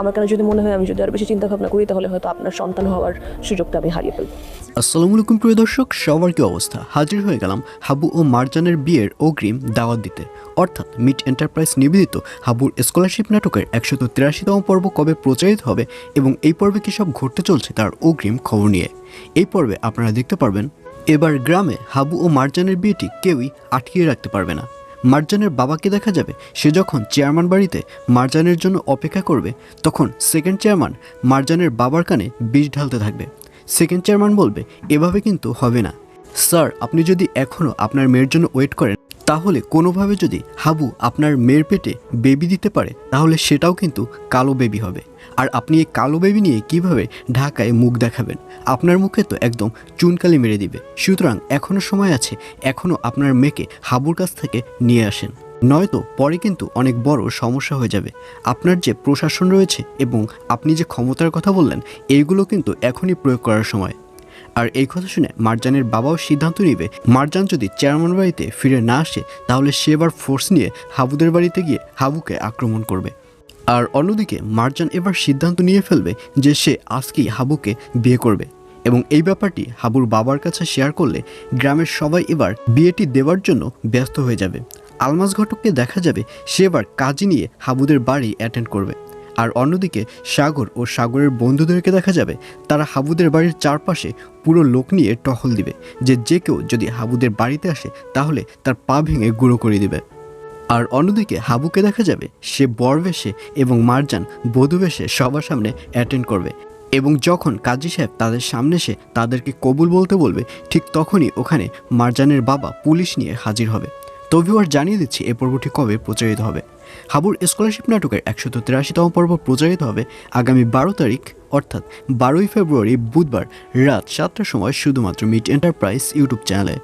আমার কেন যদি মনে হয় আমি যদি আরও বেশি চিন্তা ভাবনা করি, তাহলে হয়তো আপনার সন্তান হওয়ার সুযোগটা আমি হারিয়ে ফেলব। আসসালামু আলাইকুম, প্রিয় দর্শক, সবার কি অবস্থা? হাজির হয়ে গেলাম হাবু ও মারজানের বিয়ের অগ্রিম দাওয়াত দিতে। অর্থাৎ মিট এন্টারপ্রাইজ নিবেদিত হাবুর স্কলারশিপ নাটকের একশত তিরাশিতম পর্ব কবে প্রচারিত হবে এবং এই পর্বে কী সব ঘটতে চলছে তার অগ্রিম খবর নিয়ে। এই পর্বে আপনারা দেখতে পারবেন, এবার গ্রামে হাবু ও মারজানের বিয়েটি কেউই আটকিয়ে রাখতে পারবে না। মারজানের বাবাকে দেখা যাবে? সে যখন চেয়ারম্যান বাড়িতে মারজানের জন্য অপেক্ষা করবে, তখন সেকেন্ড চেয়ারম্যান মারজানের বাবার কানে বিষ ঢালতে থাকবে। সেকেন্ড চেয়ারম্যান বলবে, এভাবে কিন্তু হবে না। স্যার, আপনি যদি এখনও আপনার মেয়ের জন্য ওয়েট করেন তাহলে কোনোভাবে যদি হাবু আপনার মেয়ের পেটে বেবি দিতে পারে, তাহলে সেটাও কিন্তু কালো বেবি হবে। আর আপনি এই কালো বেবি নিয়ে কীভাবে ঢাকায় মুখ দেখাবেন? আপনার মুখে তো একদম চুনকালি মেরে দিবে। সুতরাং এখনও সময় আছে এখনও আপনার মেয়েকে হাবুর কাছ থেকে নিয়ে আসেন। নয়তো পরে কিন্তু অনেক বড় সমস্যা হয়ে যাবে। আপনার যে প্রশাসন রয়েছে এবং আপনি যে ক্ষমতার কথা বললেন এইগুলো কিন্তু এখনই প্রয়োগ করার সময়। আর এই কথা শুনে মারজানের বাবাও সিদ্ধান্ত নিবে, মারজান যদি চেয়ারম্যান বাড়িতে ফিরে না আসে, তাহলে সে এবার ফোর্স নিয়ে হাবুদের বাড়িতে গিয়ে হাবুকে আক্রমণ করবে। আর অন্যদিকে, মারজান এবার সিদ্ধান্ত নিয়ে ফেলবে যে সে আজকেই হাবুকে বিয়ে করবে। এবং এই ব্যাপারটি হাবুর বাবার কাছে শেয়ার করলে গ্রামের সবাই এবার বিয়েটি দেওয়ার জন্য ব্যস্ত হয়ে যাবে। আলমাস ঘটককে দেখা যাবে সে এবার কাজী নিয়ে হাবুদের বাড়ি অ্যাটেন্ড করবে। আর অন্যদিকে সাগর ও সাগরের বন্ধুদেরকে দেখা যাবে, তারা হাবুদের বাড়ির চারপাশে পুরো লোক নিয়ে টহল দিবে। যে যে কেউ যদি হাবুদের বাড়িতে আসে, তাহলে তার পা ভেঙে গুঁড়ো করে দিবে। আর অন্যদিকে হাবুকে দেখা যাবে, সে বরবেশে এবং মারজান বধুবেশে সবার সামনে অ্যাটেন্ড করবে। এবং যখন কাজী সাহেব তাদের সামনে এসে তাদেরকে কবুল বলতে বলবে, ঠিক তখনই ওখানে মারজানের বাবা পুলিশ নিয়ে হাজির হবে। তো আর জানিয়ে দিচ্ছি, এ পর্বটি কবে প্রচারিত হবে? হাবুর স্কলারশিপ নাটকের একশত তিরাশিতম পর্ব প্রচারিত হবে আগামী বারো তারিখ, অর্থাৎ বারোই ফেব্রুয়ারি বুধবার রাত সাতটার সময় শুধুমাত্র মিট এন্টারপ্রাইজ ইউটিউব চ্যানেলে।